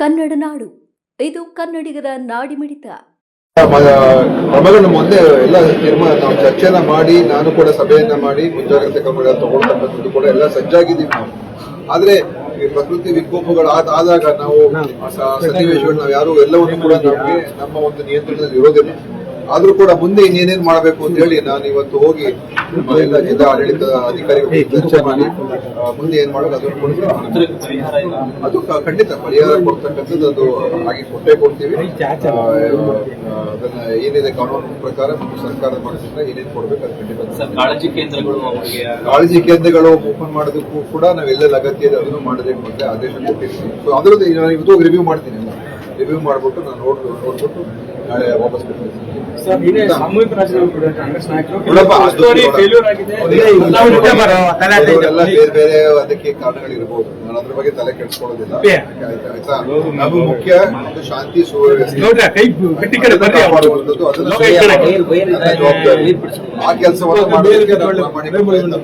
ಕನ್ನಡ ನಾಡು. ಇದು ಕನ್ನಡಿಗರ ನಾಡಿಮಿಡಿತ ಕ್ರಮಗಳನ್ನು ಮುಂದೆ ಎಲ್ಲ ತೀರ್ಮಾನ ನಾವು ಚರ್ಚೆನ ಮಾಡಿ, ನಾನು ಕೂಡ ಸಭೆಯನ್ನ ಮಾಡಿ, ಮುಂಜಾಗ್ರತೆ ಕ್ರಮಗಳನ್ನು ತಗೊಳ್ತಕ್ಕಂಥದ್ದು ಕೂಡ ಎಲ್ಲ ಸಜ್ಜಾಗಿದ್ದೀವಿ ನಾವು. ಆದ್ರೆ ಈ ಪ್ರಕೃತಿ ವಿಕೋಪಗಳು ಆದಾಗ ನಾವು ಸನ್ನಿವೇಶಗಳು ನಾವು ಯಾರು ಎಲ್ಲವನ್ನು ಕೂಡ ನಮಗೆ ನಮ್ಮ ಒಂದು ನಿಯಂತ್ರಣದಲ್ಲಿ ಇರೋದಿಲ್ಲ. ಆದ್ರೂ ಕೂಡ ಮುಂದೆ ಇನ್ನೇನೇನ್ ಮಾಡಬೇಕು ಅಂತ ಹೇಳಿ ನಾನು ಇವತ್ತು ಹೋಗಿ ಎಲ್ಲ ಜಿಲ್ಲಾ ಆಡಳಿತ ಅಧಿಕಾರಿಗಳು ಚರ್ಚೆ ಮಾಡಿ ಮುಂದೆ ಏನ್ ಮಾಡೋದು ಅದನ್ನು ಅದು ಖಂಡಿತ ಪರಿಹಾರ ಕೊಡ್ತಕ್ಕಂಥದ್ದು ಅದು ಹಾಗೆ ಕೊಟ್ಟೇ ಕೊಡ್ತೀವಿ. ಅದನ್ನ ಏನಿದೆ ಕಾನೂನು ಪ್ರಕಾರ ಮತ್ತು ಸರ್ಕಾರದ ಮಾಡಿಸಿದ್ರೆ ಏನೇನು ಕೊಡ್ಬೇಕು ಅದು ಖಂಡಿತ. ಸರ್ ಕಾಳಜಿ ಕೇಂದ್ರಗಳು ಅವರಿಗೆ ಕಾಳಜಿ ಕೇಂದ್ರಗಳು ಓಪನ್ ಮಾಡೋದಕ್ಕೂ ಕೂಡ ನಾವೆಲ್ಲ ಅಗತ್ಯ ಇದೆ ಅದನ್ನು ಮಾಡಬೇಕು ಅಂತ ಆದೇಶ ಕೊಟ್ಟಿದ್ದೀವಿ. ಸೊ ಅದರದ್ದು ನಾನು ಇವತ್ತು ರಿವ್ಯೂ ಮಾಡ್ತೀನಿ. ರಿವ್ಯೂ ಮಾಡ್ಬಿಟ್ಟು ನಾನು ನೋಡ್ ನೋಡ್ಬಿಟ್ಟು ನಾಳೆ ವಾಪಸ್ ಕೆಲವರೆಲ್ಲ ಬೇರೆ ಬೇರೆ ಅದಕ್ಕೆ ಕಾರಣಗಳಿರ್ಬೋದು. ನಾನು ಅದ್ರ ಬಗ್ಗೆ ತಲೆ ಕೆಡಿಸ್ಕೊಳ್ಳೋದಿಲ್ಲ. ಆಯ್ತಾ ಆಯ್ತಾ? ಮುಖ್ಯ ಒಂದು ಶಾಂತಿ ಜವಾಬ್ದಾರಿ. ಆ ಕೆಲಸವನ್ನು ಮಾಡೋದಕ್ಕೆ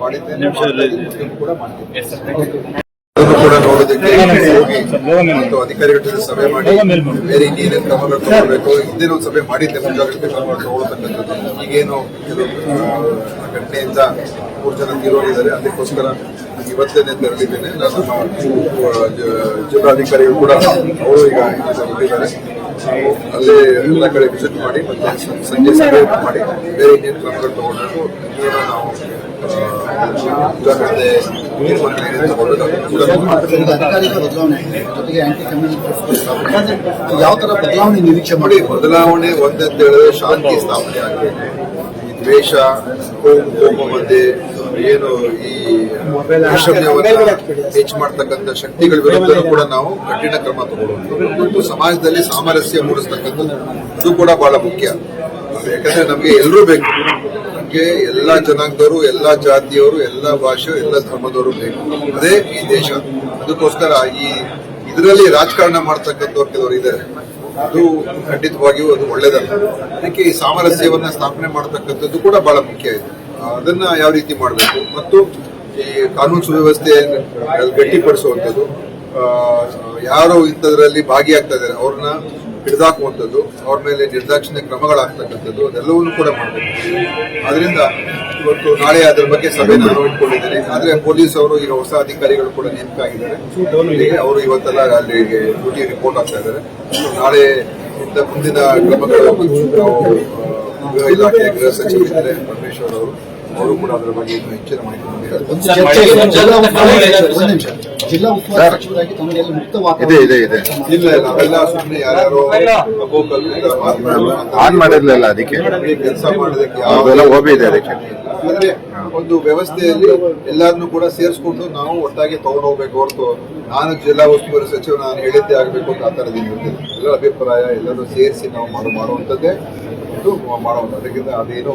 ಮಾಡಿದ್ದೇನೆ. ಕೂಡ ಮಾಡ್ತೀನಿ ಹೋಗಿ ಮತ್ತು ಅಧಿಕಾರಿಗಳ ಜೊತೆ ಸಭೆ ಮಾಡಿ ಬೇರೆ ಇನ್ನೇನೇನು ಕ್ರಮಗಳು ತಗೊಳ್ಬೇಕು? ಹಿಂದಿನ ಒಂದು ಸಭೆ ಮಾಡಿದ್ದೆ ಮುಂಜಾಗ್ರತೆ ಕ್ರಮಗಳು ತಗೊಳ್ತಕ್ಕಂಥದ್ದು ಈಗೇನು ಘಟನೆಯಿಂದ ಮೂರು ಜನ ತೀರೋಗಿದ್ದಾರೆ ಅದಕ್ಕೋಸ್ಕರ ಇವತ್ತೇನೆ ತೆರಳಿದ್ದೇನೆ ನಾನು ನಮ್ಮ ಜಿಲ್ಲಾಧಿಕಾರಿಗಳು ಕೂಡ ಅವರು ಈಗ ನಾವು ಅಲ್ಲೇ ಎಲ್ಲ ಕಡೆ ವಿಸಿಟ್ ಮಾಡಿ ಮತ್ತೆ ಸಂಜೆ ಸಭೆ ಮಾಡಿ. ಬೇರೆ ಇಂಡಿಯನ್ ಕ್ರಮಗಳು ತಗೊಂಡು ನಾವು ಯಾವ ತರ ಬದಲಾವಣೆ ನಿರೀಕ್ಷೆ ಮಾಡಿ ಬದಲಾವಣೆ ಒಂದಂತ ಹೇಳಿದ್ರೆ ಶಾಂತಿ ಸ್ಥಾಪನೆ ಆಗಬೇಕು ದ್ವೇಷ ಕೋಮು ಕೋಮ ಮಧ್ಯೆ ಏನು ಈ ಹೆಚ್ಚು ಮಾಡ್ತಕ್ಕಂಥ ಶಕ್ತಿಗಳ ವಿರುದ್ಧ ಕೂಡ ನಾವು ಕಠಿಣ ಕ್ರಮ ತಗೊಳ್ಳೋದು ಸಮಾಜದಲ್ಲಿ ಸಾಮರಸ್ಯ ಮೂಡಿಸ್ತಕ್ಕಂಥದ್ದು. ಅದು ಕೂಡ ಬಹಳ ಮುಖ್ಯ. ಯಾಕಂದ್ರೆ ನಮಗೆ ಎಲ್ಲರೂ ಬೇಕು. ನಮಗೆ ಎಲ್ಲಾ ಜನಾಂಗದವರು, ಎಲ್ಲಾ ಜಾತಿಯವರು, ಎಲ್ಲಾ ಭಾಷೆ ಎಲ್ಲ ಧರ್ಮದವರು ಬೇಕು. ಅದೇ ಈ ದೇಶ. ಅದಕ್ಕೋಸ್ಕರ ಈ ಇದರಲ್ಲಿ ರಾಜಕಾರಣ ಮಾಡ್ತಕ್ಕಂಥವ್ರು ಕೆಲವರು ಇದ್ದಾರೆ. ಅದು ಖಂಡಿತವಾಗಿಯೂ ಅದು ಒಳ್ಳೇದಲ್ಲ ಅದಕ್ಕೆ ಈ ಸಾಮರಸ್ಯವನ್ನ ಸ್ಥಾಪನೆ ಮಾಡತಕ್ಕಂಥದ್ದು ಕೂಡ ಬಹಳ ಮುಖ್ಯ ಇದೆ. ಅದನ್ನ ಯಾವ ರೀತಿ ಮಾಡಬೇಕು? ಮತ್ತು ಈ ಕಾನೂನು ಸುವ್ಯವಸ್ಥೆ ಗಟ್ಟಿಪಡಿಸುವಂಥದ್ದು ಯಾರು ಇಂಥದ್ರಲ್ಲಿ ಭಾಗಿಯಾಗ್ತಾ ಇದ್ದಾರೆ, ಅವ್ರನ್ನ ಹಿಡಿದಾಕುವಂಥದ್ದು, ಅವ್ರ ಮೇಲೆ ನಿರ್ದಾಕ್ಷಿಣ್ಯ ಕ್ರಮಗಳಾಗ್ತಕ್ಕಂಥದ್ದು, ಅದೆಲ್ಲವನ್ನು ಕೂಡ ಮಾಡಬೇಕು. ಅದರಿಂದ ಇವತ್ತು ನಾಳೆ ಅದರ ಬಗ್ಗೆ ಸಭೆ ನಾನು ಇಟ್ಕೊಂಡಿದ್ದೇನೆ ಆದರೆ ಪೊಲೀಸ್ ಅವರು ಈಗ ಹೊಸ ಅಧಿಕಾರಿಗಳು ಕೂಡ ನೇಮಕ ಆಗಿದ್ದಾರೆ ಅವರು ಇವತ್ತೆಲ್ಲ ಅಲ್ಲಿಗೆ ಡ್ಯೂಟಿ ರಿಪೋರ್ಟ್ ಆಗ್ತಾ ಇದ್ದಾರೆ. ನಾಳೆ ಇಂಥ ಮುಂದಿನ ಕ್ರಮಗಳು ನಾವು ಗೃಹ ಇಲಾಖೆಯ ಗೃಹ ಸಚಿವರಿದ್ದಾರೆ ಪರಮೇಶ್ವರ್ ಅವರು. ಅವರು ಕೂಡ ಅದರ ಬಗ್ಗೆ ಇನ್ನು ಹೆಚ್ಚಿನ ಮಾಹಿತಿ ಜಿಲ್ಲಾ ಉಸ್ತುವಾರಿ ಸಚಿವರಾಗಿ ಇಲ್ಲ ಇಲ್ಲ. ನಾವೆಲ್ಲ ಸುಮ್ಮನೆ ಯಾರ್ಯಾರೋ ಆನ್ ಮಾಡಿರ್ಲಿಲ್ಲ ಅದಕ್ಕೆ. ಕೆಲಸ ಮಾಡೋದಕ್ಕೆ ಯಾವೆಲ್ಲ ಓಬಿ ಹೋಗಿದೆ ಅದಕ್ಕೆ. ಒಂದು ವ್ಯವಸ್ಥೆಯಲ್ಲಿ ಎಲ್ಲರನ್ನೂ ಕೂಡ ಸೇರಿಸ್ಕೊಂಡು ನಾವು ಒಟ್ಟಾಗಿ ತಗೊಂಡು ಹೋಗ್ಬೇಕು ಹೊರತು ನಾನು ಜಿಲ್ಲಾ ಉಸ್ತುವಾರಿ ಸಚಿವ ನಾನು ಹೇಳಿದ್ದೇ ಆಗಬೇಕು ಅಂತ ಆ ಥರದ್ದು ಎಲ್ಲರ ಅಭಿಪ್ರಾಯ ಎಲ್ಲರೂ ಸೇರಿಸಿ ನಾವು ಮಾಡುವಂತದ್ದೇ ಮಾಡುವಂಥದ್ದೇ ಇದು ಮಾಡುವಂಥ ಅದಕ್ಕಿಂತ ಅದೇನು